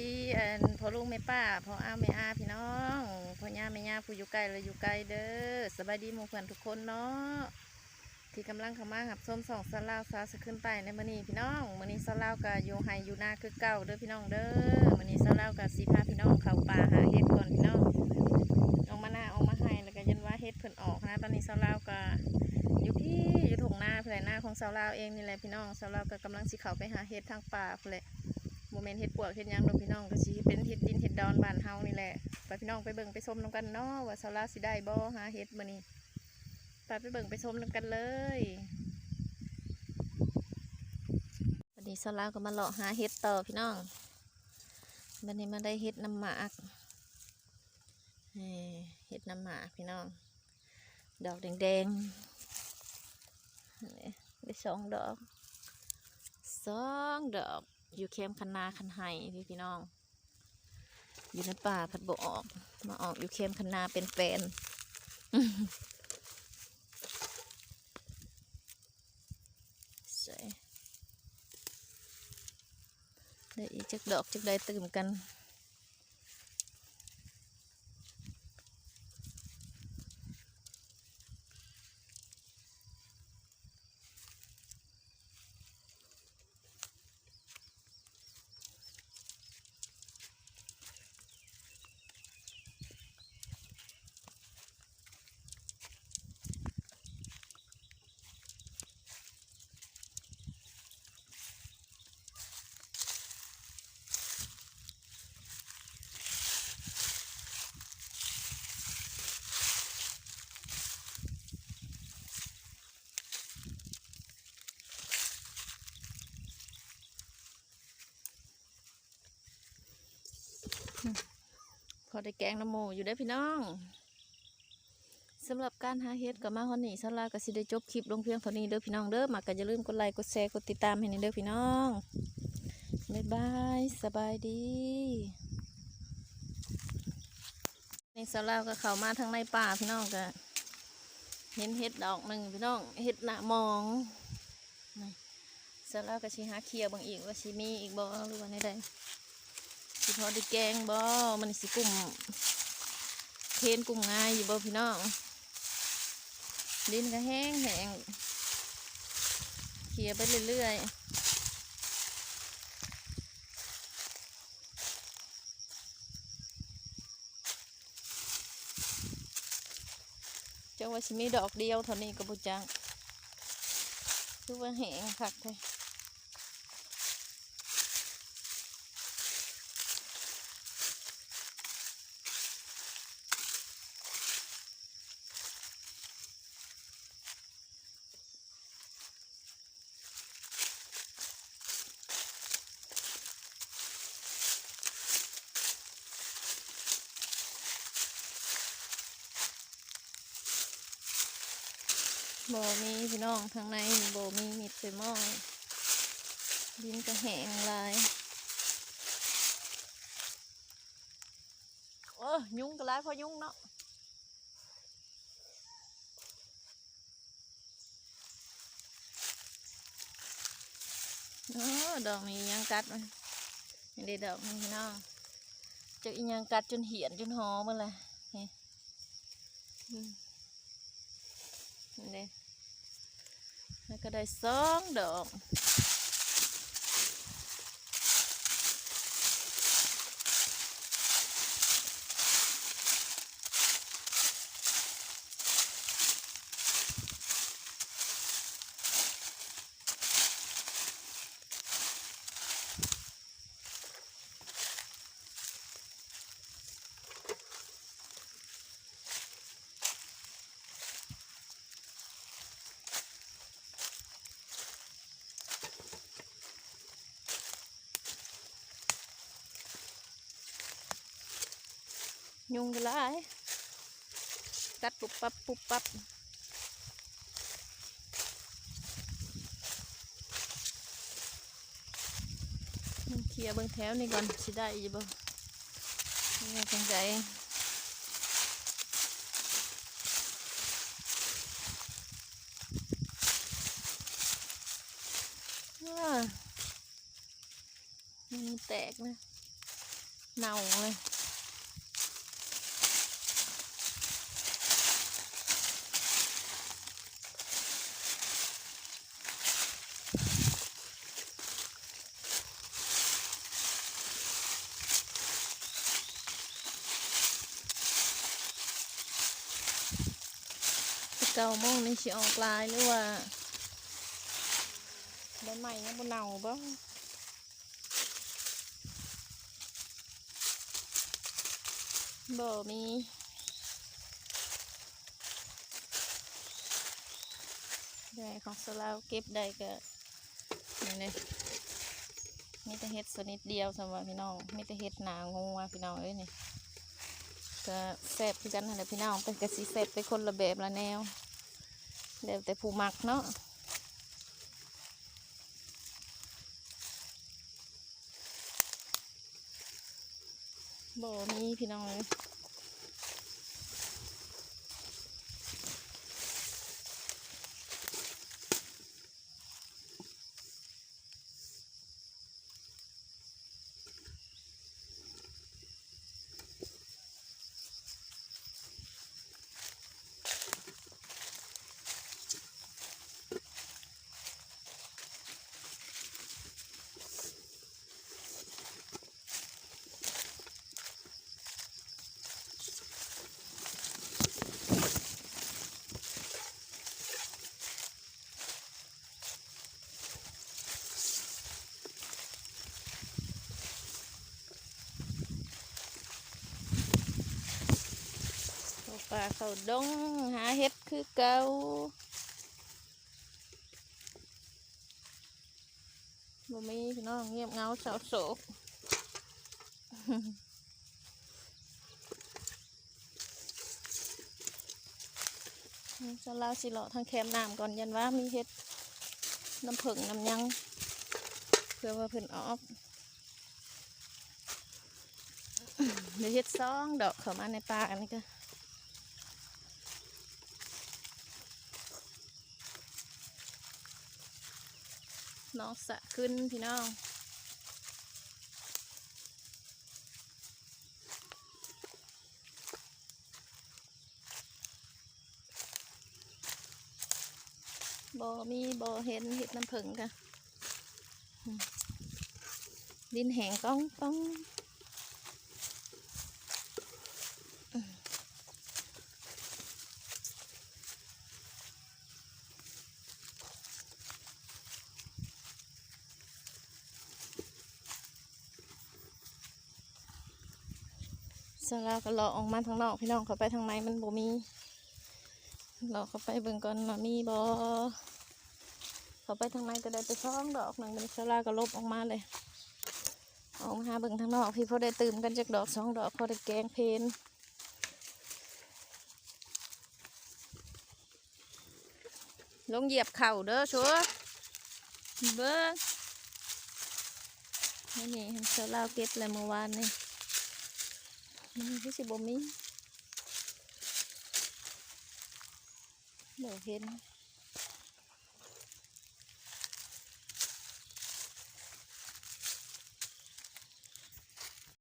ดีอ่อพ่อลุงแม่ป้าพ่ออ้าวแม่อาพี่น้องพ่อย่าแม่ย่าผู้อยู่ไกลเลยอยู่ไกลเด้อสบายดีหมู่เพื่อนทุกคนเนาะที่กำลังเข้ามาหับส้มสองสลาวสาสขึ้นไปในมื้อนี้พี่น้องมื้อนี้สลาวกับอยู่ไฮยูนาคือเก่าเด้อพี่น้องเด้อมื้อนี้สลาวกับสีพาพี่น้องเข้าป่าหาเห็ดก่อนพี่น้องออกมาหน้าออกมาให้แล้วก็ยันว่าเห็ดเพิ่นออกนะตอนนี้สลาวก็อยู่พี่อยู่ทุ่งนาเพื่อนหน้าของสาลาวเองนี่แหละพี่น้องสาลาวก็กำลังสิเขาไปหาเห็ดทางป่าเพื่อนแหล โมเมนต์เห็ดปวกเห็ดยังดอกพี่น้องก็สิเป็นเห็ดดินเห็ดดอนบานเฮานี่แหละไปพี่น้องไปเบิ่งไปชมน้ำกันเนาะว่าสาลาสิได้บ่หาเห็ดมื้อนี้ไปไปเบิ่งไปชมน้ำกันเลยวันนี้สาลาก็มาเลาะหาเห็ดต่อพี่น้องวันนี้มาได้เห็ดน้ำหมากเห็ดน้ำหมากพี่น้อง ดอกแดงๆได้สองดอกสองดอก อยู่แคมคันนาคันไห้พี่พี่น้อง อยู่ในป่าพัดบออก มาออกอยู่แคมคันนาเป็นแฟนสวยได้อีกจักดอกจักได้ตื่มกัน พอได้แกงน้ำหมูอยู่ได้พี่น้องสำหรับการหาเฮ็ดกับมาฮอนนี่สลาก็สิได้จบคลิปลงเพียงเท่านี้เด้อพี่น้องเด้อมาก็อย่าลืมกดไลค์กดแชร์กดติดตามให้นี่เด้อพี่น้องบ๊ายบายสบายดีนี่สลาก็เข้ามาทางในป่าพี่น้องก็เห็นเห็ดดอกหนึ่งพี่น้องเห็ดหน้ามองนี่สลาก็สิหาเคลียร์บางอีกว่าสิมีอีกบ่หรือว่าในใด สิพอได้แกงบ่มันสิกลุ่มเพนกลุ่มง่ายอยู่บ่พี่น้องดินก็แห้งแห้งเขี่ยไปเรื่อยๆจังว่าสิมีดอกเดียวเท่านี้ก็บ่จังคือว่าแห้งคักแท้ โบมีพี่น้องข้างในนี่บ่มีมิดใส่หม้อดินก็แห้งลายโอ้ยยุงก็หลายพอยุงเนาะโอ้ดอกนี้ยังกัดมันนี่ได้ดอกนี้พี่น้องจะอียังกัดจนเหียนจนหอหมดเลย นี่อืมนี่เด้แล้วก็ได้สองดอก ยุงก็หลายกัดปุบปับปุบปับเคลียร์เบิ่งแถวนี่ก่อนสิได้อยู่บ่นี่จังใจว้ามันแตกนะเน่าเลย เก้าโมงนี่สิออกลายหรือว่าใบใหม่ยังบ่เน่าบ่บ่มีได้ของสลาวเก็บได้ก็นี่เลยมีแต่เห็ดสนิดเดียวสำหรับพี่น้องมีแต่เห็ดหนางูอะพี่น้องเอ้ยนี่ก็แซ่บคือกันนั่นและพี่น้องเป็นกระสีแซ่บไปคนละแบบละแนว เดี๋ยวแต่ผู้มักเนาะบ่มีพี่น้องเลย เขาเขาดงหาเห็ดคือเก่าบ่มีพี่น้องเงียบเงาเศร้าโศกจะลาสิเลาะทางแคมน้ำก่อนยันว่ามีเห็ดน้ำผึ้งน้ำยัง เพื่อว่าเพิ่นออกเดี๋ยวเห็ดซองดอกเข้ามาในป่าอันนี้ก็ น้องสะขึ้นพี่น้องบ่มีบ่เห็นเห็ดน้ำผึ้งกะดินแห้งก้องก้อง เร็จแล้วก็เลาะออกมาทางนอกพี่น้องเขาไปทางในมันบ่มีเลาเขาไปเบิ่งก่อนว่ามีบ่เขาไปทางในก็ได้ไปช่องดอกหนึ่งเป็นเสลาก็ลบออกมาเลยออกมาหาเบิ่งทางนอกพี่พอได้ตื่มกันจากดอกสองดอกพอได้แกงเพนลงเหยียบเข่าเด้อชัวเบิ้งนี่นี่เห็นเสลาวเก็บเลยเมื่อวานนี่ มันคือสิบมีบ่เห็น